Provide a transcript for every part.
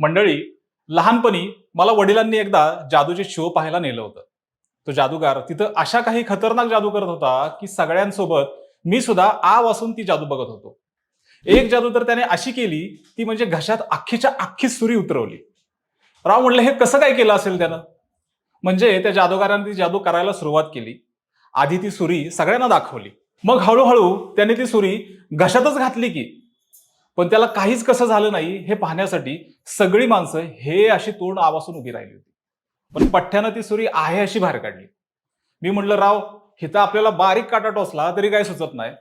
मंडळी लहानपणी मला वडिलांनी एकदा जादूचे शो पाहायला नेलं होतं. तो जादूगार तिथं अशा काही खतरनाक जादू करत होता की सगळ्यांसोबत मी सुद्धा आ वासून ती जादू बघत होतो. एक जादू तर त्याने अशी केली ती म्हणजे घशात अख्खीच्या अख्खी सुरी उतरवली. राव म्हणलं हे कसं काय केलं असेल त्यानं? म्हणजे त्या जादूगाराने ती जादू करायला सुरुवात केली. आधी ती सुरी सगळ्यांना दाखवली. मग हळूहळू त्याने ती सुरी घशातच घातली की पण त्याला काहीच कसं झालं नाही हे पाहण्यासाठी सगळी माणसं हे अशी तोंड आवासून उभी राहिली होती. पण पठ्ठ्यानं ती सुरी आहे अशी बाहेर काढली. मी म्हटलं राव हिथं आपल्याला बारीक काटा टोचला तरी काही सुचत नाही.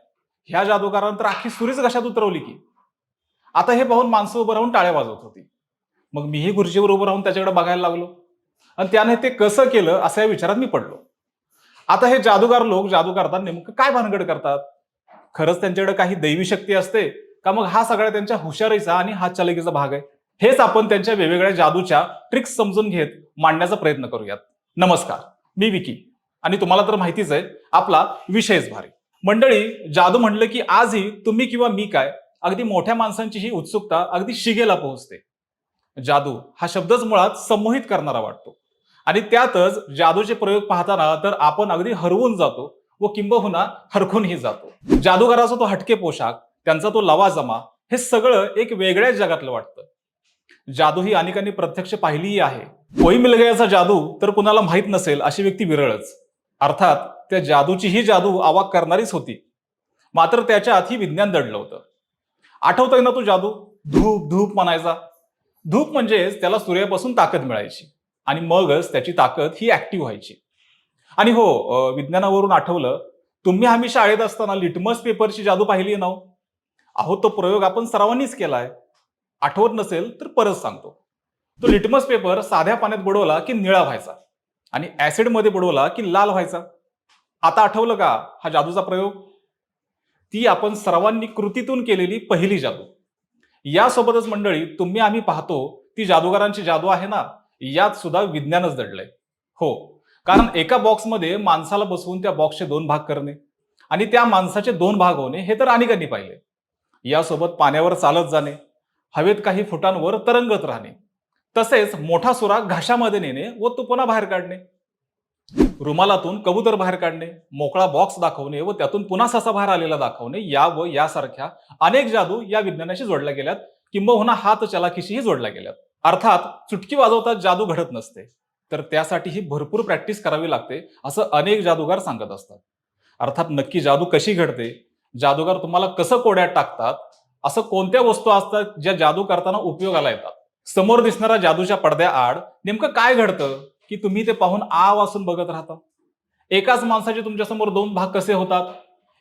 ह्या जादूगारानं तर अख्खी सुरीच घशात उतरवली की? आता हे पाहून माणसं उभं राहून टाळ्या वाजवत होती. मग मीही खुर्चीवर उभं राहून त्याच्याकडे बघायला लागलो. आणि त्याने ते कसं केलं असं या विचारात मी पडलो. आता हे जादूगार लोक जादू करतात नेमकं काय भानगड करतात? खरंच त्यांच्याकडे काही दैवी शक्ती असते? का मग हा सगळ्या त्यांच्या हुशारीचा आणि हातचालकीचा भाग आहे. हेच आपण त्यांच्या वेगवेगळ्या जादूच्या ट्रिक्स समजून घेत मांडण्याचा प्रयत्न करूयात. नमस्कार मी विकी. आणि तुम्हाला तर माहितीच आहे आपला विषयच भारी. मंडळी जादू म्हणलं की आजही तुम्ही किंवा मी काय अगदी मोठ्या माणसांची ही उत्सुकता अगदी शिगेला पोहोचते. जादू हा शब्दच मुळात संमोहित करणारा वाटतो. आणि त्यातच जादूचे प्रयोग पाहताना तर आपण अगदी हरवून जातो व किंबहुना हरखूनही जातो. जादूगाराचा तो हटके पोशाख त्यांचा तो लवाजमा हे सगळं एक वेगळ्याच जगातलं वाटतं. जादू ही अनेकांनी प्रत्यक्ष पाहिलीही आहे. कोई मिलगयाचा जादू तर कुणाला माहीत नसेल अशी व्यक्ती विरळच. अर्थात त्या जादूची ही जादू अवाक करणारीच होती. मात्र त्याच्यात ही विज्ञान दडलं होतं. आठवतोय ना तो जादू? धूप धूप म्हणायचा. धूप म्हणजेच त्याला सूर्यापासून ताकद मिळायची. आणि मगच त्याची ताकद ही ऍक्टिव्ह व्हायची. आणि हो विज्ञानावरून आठवलं तुम्ही आम्ही शाळेत असताना लिटमस पेपरची जादू पाहिली ना हो? अहो तो प्रयोग आपण सर्वांनीच केलाय. आठवत नसेल तर परत सांगतो. तो लिटमस पेपर साध्या पाण्यात बुडवला की निळा व्हायचा आणि ऍसिडमध्ये बुडवला की लाल व्हायचा. आता आठवलं का हा जादूचा प्रयोग? ती आपण सर्वांनी कृतीतून केलेली पहिली जादू. यासोबतच मंडळी तुम्ही आम्ही पाहतो ती जादूगारांची जादू आहे ना? यात सुद्धा विज्ञानच दडलंय. हो कारण एका बॉक्समध्ये माणसाला बसवून त्या बॉक्सचे दोन भाग करणे आणि त्या माणसाचे दोन भाग होणे हे तर अनेकांनी पाहिले. यासोबत पाण्यावर चालत जाणे हवेत काही फुटांवर तरंगत राहणे तसेच मोठा सुरा घाशामध्ये नेणे व तो पुन्हा बाहेर काढणे रुमालातून कबूतर बाहेर काढणे मोकळा बॉक्स दाखवणे व त्यातून पुन्हा ससा बाहेर आलेला दाखवणे या व यासारख्या अनेक जादू या विज्ञानाशी जोडल्या गेल्यात. किंबहुना हात चलाखीशीही जोडल्या गेल्यात. अर्थात चुटकी वाजवतात जादू घडत नसते. तर त्यासाठी ही भरपूर प्रॅक्टिस करावी लागते असं अनेक जादूगार सांगत असतात. अर्थात नक्की जादू कशी घडते जादूगार तुम्हाला कसं कोड्यात टाकतात? असं कोणत्या वस्तू असतात ज्या जादू करताना उपयोगाला येतात? समोर दिसणाऱ्या जादूच्या पडद्या आड नेमकं काय घडतं की तुम्ही ते पाहून आ वासून बघत राहता? एकाच माणसाचे तुमच्यासमोर दोन भाग कसे होतात?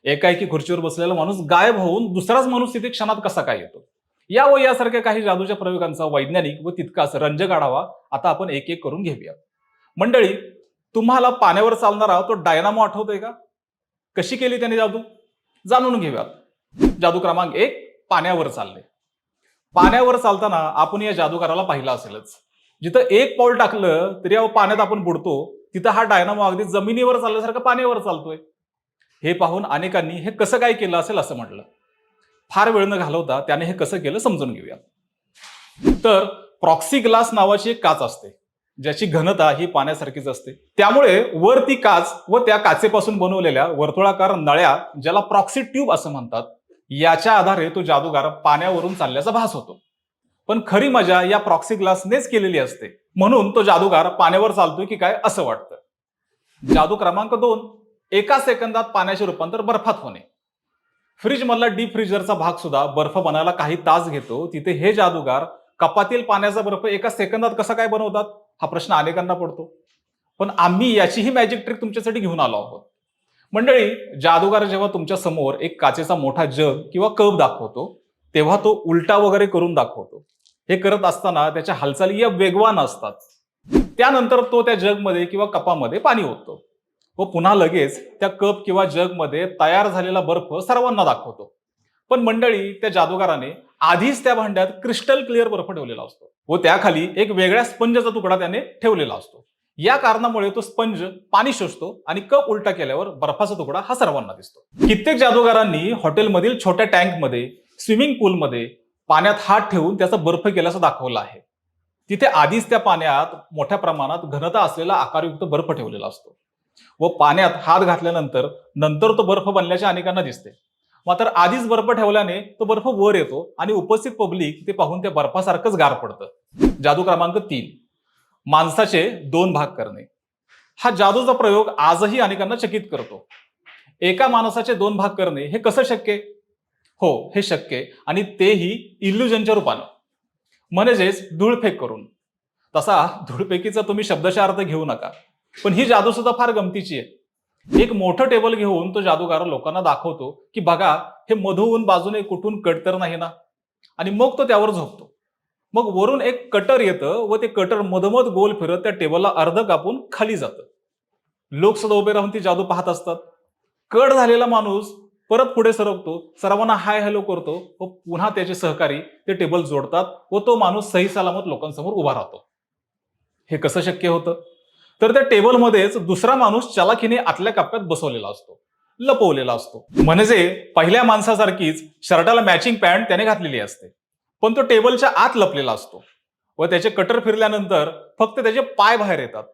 एकाएकी खुर्चीवर बसलेला माणूस गायब होऊन दुसराच माणूस तिथे क्षणात कसा काय येतो? या व यासारख्या काही जादूच्या प्रयोगांचा वैज्ञानिक व तितकाच रंजक आढावा आता आपण एक एक करून घेऊया. मंडळी तुम्हाला पाण्यावर चालणारा तो डायनामो आठवतोय का? कशी केली त्याने जादू? जाणून घेऊयात. जादू क्रमांक एक पाण्यावर चालले पाण्यावर चालताना आपण या जादूगाराला पाहिलं असेलच. जिथं एक पाऊल टाकलं तरी अहो पाण्यात आपण बुडतो तिथं हा डायनामो अगदी जमिनीवर चालल्यासारखं पाण्यावर चालतोय. हे पाहून अनेकांनी हे कसं काय केलं असेल असं म्हटलं. फार वेळ न घालवता त्याने हे कसं केलं समजून घेऊया तर प्रॉक्सी ग्लास नावाची एक काच असते. ज्याची घनता ही पाण्यासारखीच असते. त्यामुळे वर ती काच व त्या काचेपासून बनवलेल्या वर्तुळाकार नळ्या ज्याला प्रॉक्सी ट्यूब असं म्हणतात याच्या आधारे तो जादूगार पाण्यावरून चालल्याचा भास होतो. पण खरी मजा या प्रॉक्सी ग्लासनेच केलेली असते. म्हणून तो जादूगार पाण्यावर चालतोय की काय असं वाटतं. जादू क्रमांक दोन एका सेकंदात पाण्याचे रूपांतर बर्फात होणे. फ्रीज मधला डीप फ्रीजरचा भाग सुद्धा बर्फ बनायला काही तास घेतो. तिथे हे जादूगार कपातील पाण्याचा बर्फ एका सेकंदात कसा काय बनवतात? हा प्रश्न अनेकांना पडतो. पण आम्ही याचीही मॅजिक ट्रिक तुमच्यासाठी घेऊन आलो आहोत. मंडळी जादूगार जेव्हा तुमच्यासमोर एक काचेचा मोठा जग किंवा कप दाखवतो तेव्हा तो उलटा वगैरे करून दाखवतो. हे करत असताना त्याच्या हालचाली या वेगवान असतात. त्यानंतर तो त्या जगमध्ये किंवा कपामध्ये पाणी ओततो. व पुन्हा लगेच त्या कप किंवा जगमध्ये तयार झालेला बर्फ सर्वांना दाखवतो. पण मंडळी त्या जादूगाराने आधीच त्या भांड्यात क्रिस्टल क्लिअर बर्फ ठेवलेला असतो. व त्याखाली एक वेगळ्या स्पंजचा तुकडा त्याने ठेवलेला असतो. या कारणामुळे तो स्पंज पाणी शोषतो आणि कप उलटा केल्यावर बर्फाचा तुकडा हा सर्वांना दिसतो. कित्येक जादूगारांनी हॉटेलमधील छोट्या टँकमध्ये स्विमिंग पूलमध्ये पाण्यात हात ठेवून त्याचा बर्फ केल्याचं दाखवलं आहे. तिथे आधीच त्या पाण्यात मोठ्या प्रमाणात घनता असलेला आकारयुक्त बर्फ ठेवलेला असतो. व पाण्यात हात घातल्यानंतर नंतर तो बर्फ बनल्याचे अनेकांना दिसते. मात्र आधीच बर्फ ठेवल्याने तो बर्फ वर येतो आणि उपस्थित पब्लिक ते पाहून त्या बर्फासारखंच गार पडतं. जादू क्रमांक तीन. माणसाचे दोन भाग करणे. हा जादूचा प्रयोग आजही अनेकांना चकित करतो. एका माणसाचे दोन भाग करणे हे कसं शक्य? हो हे शक्य आणि तेही इल्युजनच्या रूपानं. म्हणजेच धूळफेक करून. तसा धूळफेकीचा तुम्ही शब्दशा अर्थ घेऊ नका. पण ही जादू सुद्धा फार गमतीची आहे. एक मोठं टेबल घेऊन तो जादूगार लोकांना दाखवतो की बघा हे मधून बाजूने कुठून कट तर नाही ना? आणि मग तो त्यावर झोपतो. मग वरून एक कटर येतं व ते कटर मधोमध गोल फिरत त्या टेबलला अर्ध कापून खाली जातं. लोक सुद्धा उभे राहून ती जादू पाहत असतात. कट झालेला माणूस परत पुढे सरकतो सर्वांना हाय हॅलो करतो व पुन्हा त्याचे सहकारी ते टेबल जोडतात व तो माणूस सही सलामत लोकांसमोर उभा राहतो. हे कसं शक्य होतं? तर त्या टेबलमध्येच दुसरा माणूस चलाखीने आतल्या कप्प्यात बसवलेला असतो लपवलेला असतो. म्हणजे पहिल्या माणसासारखीच शर्टाला मॅचिंग पॅन्ट त्याने घातलेली असते. पण तो टेबलच्या आत लपलेला असतो व त्याचे कटर फिरल्यानंतर फक्त त्याचे पाय बाहेर येतात.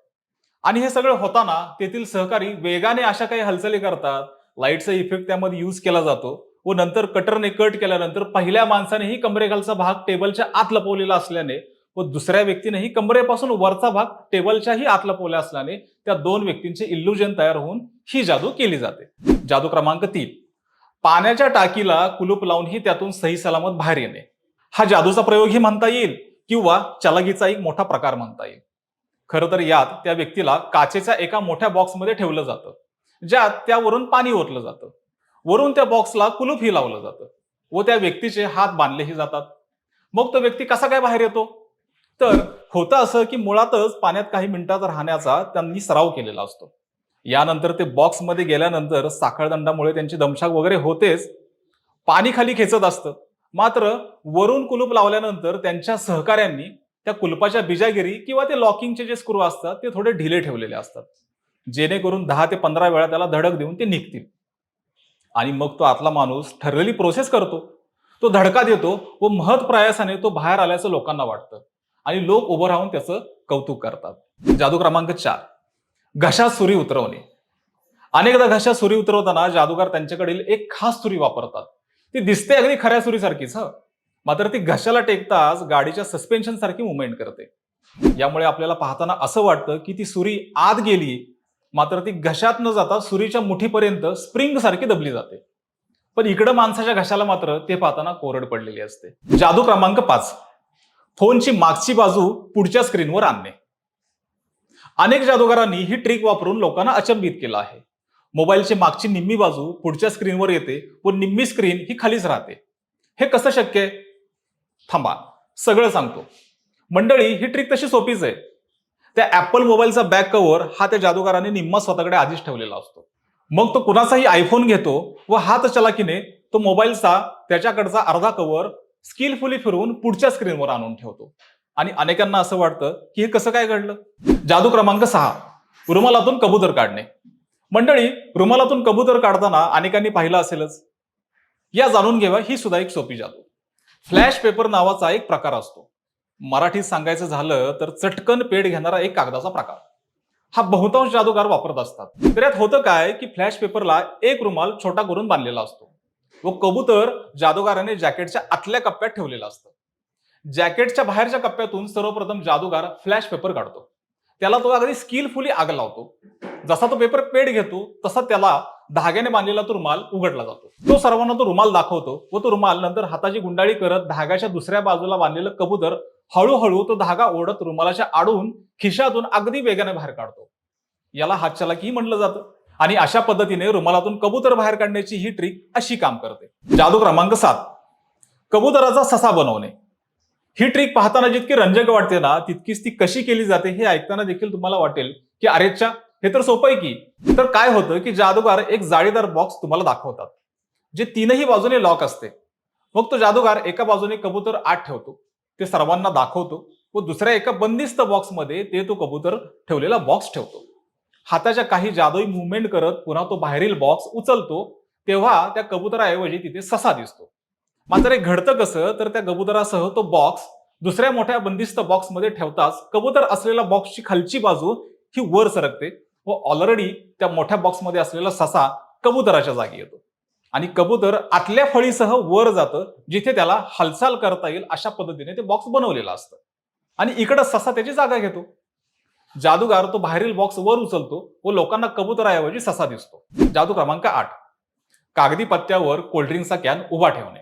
आणि हे सगळं होताना तेथील सहकारी वेगाने अशा काही हालचाली करतात. लाईटचा इफेक्ट त्यामध्ये यूज केला जातो व नंतर कटरने कट केल्यानंतर पहिल्या माणसानेही कमरेखालचा भाग टेबलच्या आत लपवलेला असल्याने व दुसऱ्या व्यक्तीनेही कमरेपासून वरचा भाग टेबलच्याही आत लपवल्या असल्याने त्या दोन व्यक्तींचे इल्युजन तयार होऊन ही जादू केली जाते. जादू क्रमांक तीन. पाण्याच्या टाकीला कुलूप लावूनही त्यातून सही सलामत बाहेर येणे. हा जादूचा प्रयोगही म्हणता येईल किंवा चलागीचा एक मोठा प्रकार म्हणता येईल. खरं तर यात त्या व्यक्तीला काचेच्या एका मोठ्या बॉक्समध्ये ठेवलं जातं ज्यात त्यावरून पाणी ओतलं जातं. वरून त्या बॉक्सला कुलूपही लावलं जातं व त्या व्यक्तीचे हात बांधलेही जातात. मग तो व्यक्ती कसा काय बाहेर येतो? तर होतं असं की मुळातच पाण्यात काही मिनिटात राहण्याचा त्यांनी सराव केलेला असतो. यानंतर ते बॉक्समध्ये गेल्यानंतर साखळदंडामुळे त्यांची दमछाक वगैरे होतेच. पाणी खाली खेचत असतं. मात्र वरून कुलूप लावल्यानंतर त्यांच्या सहकाऱ्यांनी त्या कुलपाच्या बिजागिरी किंवा ते लॉकिंगचे जे स्क्रू असतात ते थोडे ढिले ठेवलेले असतात. जेणेकरून दहा ते पंधरा वेळा त्याला धडक देऊन ते निघतील. आणि मग तो आतला माणूस ठरलेली प्रोसेस करतो. तो धडका देतो व महत्प्रयासाने तो बाहेर आल्याचं लोकांना वाटतं. आणि लोक उभं राहून त्याचं कौतुक करतात. जादू क्रमांक चार. घशात सुरी उतरवणे. अनेकदा घशात सुरी उतरवताना जादूगार त्यांच्याकडील एक खास सुरी वापरतात. ती दिसते अगदी खऱ्या सुरीसारखीच ह. मात्र ती घशाला टेकताच गाडीच्या सस्पेन्शन सारखी मुवमेंट करते. यामुळे आपल्याला पाहताना असं वाटतं की ती सुरी आत गेली मात्र ती घशात न जाता सुरीच्या मुठीपर्यंत स्प्रिंग सारखी दबली जाते. पण इकडं माणसाच्या घशाला मात्र ते पाहताना कोरड पडलेली असते. जादू क्रमांक पाच. फोनची मागची बाजू पुढच्या स्क्रीनवर आणणे. अनेक जादूगारांनी ही ट्रिक वापरून लोकांना अचंबित केलं आहे. मोबाईलची मागची निम्मी बाजू पुढच्या स्क्रीनवर येते व निम्मी स्क्रीन ही खालीच राहते. हे कसं शक्य आहे? थांबा सगळं सांगतो. मंडळी ही ट्रिक तशी सोपीच आहे. त्या ऍपल मोबाईलचा बॅक कव्हर हा त्या जादूगाराने निम्मा स्वतःकडे आधीच ठेवलेला असतो. मग तो कुणाचाही आयफोन घेतो व हात चलाकीने तो मोबाईलचा त्याच्याकडचा अर्धा कव्हर स्किलफुली फिरवून पुढच्या स्क्रीनवर आणून ठेवतो. आणि अनेकांना असं वाटतं की हे कसं काय घडलं? जादू क्रमांक सहा. रुमालातून कबूतर काढणे. मंडळी रुमालातून कबूतर काढताना अनेकांनी पाहिलं असेलच. या जाणून घेवा ही सुद्धा एक सोपी जादू. फ्लॅश पेपर नावाचा एक प्रकार असतो. मराठीत सांगायचं झालं तर चटकन पेड घेणारा एक कागदाचा प्रकार. हा बहुतांश जादूगार वापरत असतात. तर यात होतं काय की फ्लॅश पेपरला एक रुमाल छोटा करून बांधलेला असतो. व कबूतर जादूगाराने जॅकेटच्या आतल्या कप्प्यात ठेवलेलं असतं. जॅकेटच्या बाहेरच्या कप्प्यातून सर्वप्रथम जादूगार फ्लॅश पेपर काढतो. त्याला तो अगदी स्किलफुली आग लावतो. जसा तो पेपर पेड घेतो तसा त्याला धाग्याने बांधलेला तो रुमाल उघडला जातो. तो सर्वांना तो रुमाल दाखवतो व तो रुमाल नंतर हाताची गुंडाळी करत धाग्याच्या दुसऱ्या बाजूला बांधलेलं कबूतर हळूहळू तो धागा ओढत रुमालाच्या आडून खिशातून अगदी वेगाने बाहेर काढतो. याला हातचलाकी म्हणलं जातं. आणि अशा पद्धतीने रुमालातून कबूतर बाहेर काढण्याची ही ट्रिक अशी काम करते. जादू क्रमांक सात. कबुतराचा ससा बनवणे. ही ट्रिक पाहताना जितकी रंजक वाटते ना तितकीच ती कशी केली जाते हे ऐकताना देखील तुम्हाला वाटेल की अरेच्या हे तर सोपं आहे की. तर काय होतं की जादूगार एक जाळीदार बॉक्स तुम्हाला दाखवतात. जे तीनही बाजूने लॉक असते. मग तो जादूगार एका बाजूने कबूतर आत ठेवतो. ते सर्वांना दाखवतो व दुसऱ्या एका बंदिस्त बॉक्समध्ये ते तो कबूतर ठेवलेला बॉक्स ठेवतो. हाताच्या काही जादुई मुवमेंट करत पुन्हा तो बाहेरील बॉक्स उचलतो तेव्हा त्या कबुतराऐवजी तिथे ससा दिसतो. मात्र हे घडतं कसं? तर त्या कबुतरासह तो बॉक्स दुसऱ्या मोठ्या बंदिस्त बॉक्समध्ये ठेवताच कबूतर असलेल्या बॉक्सची खालची बाजू ही वर सरकते व ऑलरेडी त्या मोठ्या बॉक्समध्ये असलेला ससा कबुतराच्या जागी येतो. आणि कबूतर आतल्या फळीसह वर जातं जिथे त्याला हालचाल करता येईल अशा पद्धतीने ते बॉक्स बनवलेलं असतं. आणि इकडं ससा त्याची जागा घेतो. जादूगार तो बाहेरील बॉक्स वर उचलतो व लोकांना कबुतराऐवजी ससा दिसतो. जादू क्रमांक आठ. कागदी पत्त्यावर कोल्ड्रिंकचा कॅन उभा ठेवणे.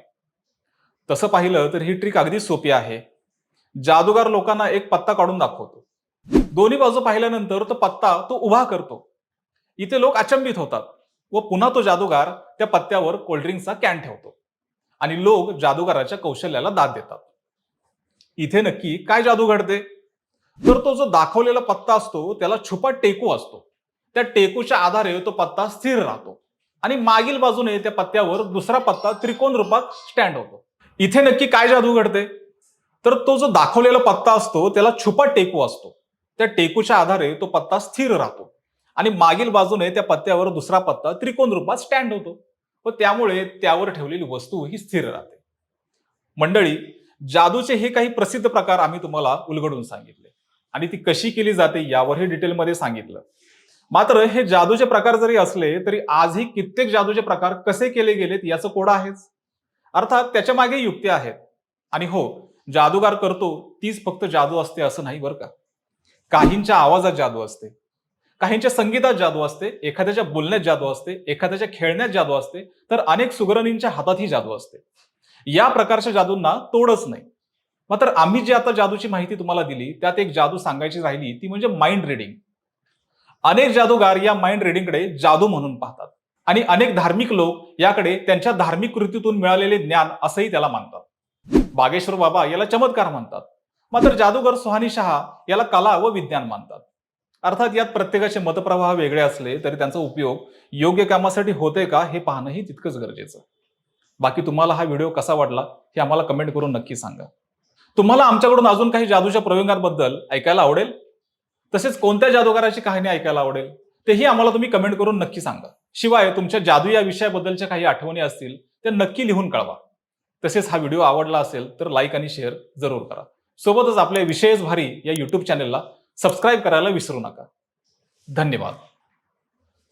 तसं पाहिलं तर ही ट्रिक अगदी सोपी आहे. जादूगार लोकांना एक पत्ता काढून दाखवतो. दोन्ही बाजू पाहिल्यानंतर तो पत्ता तो उभा करतो. इथे लोक अचंबित होतात व पुन्हा तो जादूगार त्या पत्त्यावर कोल्ड्रिंकचा कॅन ठेवतो. आणि लोक जादूगाराच्या कौशल्याला दाद देतात. इथे नक्की काय जादू घडते? तर तो जो दाखवलेला पत्ता असतो त्याला छुपा टेकू असतो. त्या टेकूच्या आधारे तो पत्ता स्थिर राहतो. आणि मागील बाजूने त्या पत्त्यावर दुसरा पत्ता त्रिकोण रूपात स्टँड होतो. इथे नक्की काय जादू घडते? तर तो जो दाखवलेला पत्ता असतो त्याला छुपा टेकू असतो. त्या टेकूच्या आधारे तो पत्ता स्थिर राहतो. आणि मागील बाजूने त्या पत्त्यावर दुसरा पत्ता त्रिकोण रूपात स्टँड होतो. व त्यामुळे त्यावर ठेवलेली वस्तू ही स्थिर राहते. मंडळी जादूचे हे काही प्रसिद्ध प्रकार आम्ही तुम्हाला उलगडून सांगितले. आणि ती कशी केली जाते यावरही डिटेलमध्ये सांगितलं. मात्र हे जादूचे प्रकार जरी असले तरी आजही कित्येक जादूचे प्रकार कसे केले गेलेत याचं कोड आहेच. अर्थात त्याच्यामागे युक्ती आहेत. आणि हो जादूगार करतो तीच फक्त जादू असते असं नाही बरं का. काहींच्या आवाजात जादू असते. काहींच्या संगीतात जादू असते एखाद्याच्या बोलण्यात जादू असते एखाद्याच्या खेळण्यात जादू असते तर अनेक सुगरणींच्या हातातही जादू असते. या प्रकारच्या जादूंना तोडच नाही. मात्र आम्ही जी आता जादूची माहिती तुम्हाला दिली त्यात एक जादू सांगायची राहिली ती म्हणजे माइंड रिडिंग अनेक जादूगार या माइंड रिडिंगकडे जादू म्हणून पाहतात. आणि अनेक धार्मिक लोक याकडे त्यांच्या धार्मिक कृतीतून मिळालेले ज्ञान असंही त्याला मानतात. बागेश्वर बाबा याला चमत्कार म्हणतात. मात्र जादूगर सुहानी शहा याला कला व विज्ञान मानतात. अर्थात यात प्रत्येकाचे मतप्रवाह वेगळे असले तरी त्यांचा उपयोग योग्य कामासाठी होते का हे पाहणंही तितकंच गरजेचं. बाकी तुम्हाला हा व्हिडिओ कसा वाटला हे आम्हाला कमेंट करून नक्की सांगा. तुम्हाला आमच्याकडून अजून काही जादूच्या प्रयोगांबद्दल ऐकायला आवडेल? तसेच कोणत्या जादूगाराची कहाणी ऐकायला आवडेल? तेही आम्हाला तुम्ही कमेंट करून नक्की सांगा. शिवाय तुमच्या जादू या विषयाबद्दलच्या काही आठवणी असतील त्या नक्की लिहून कळवा. तसेच हा व्हिडिओ आवडला असेल तर लाईक आणि शेअर जरूर करा. सोबतच आपल्या विषयच भारी या युट्यूब चॅनेलला सबस्क्राईब करायला विसरू नका. धन्यवाद.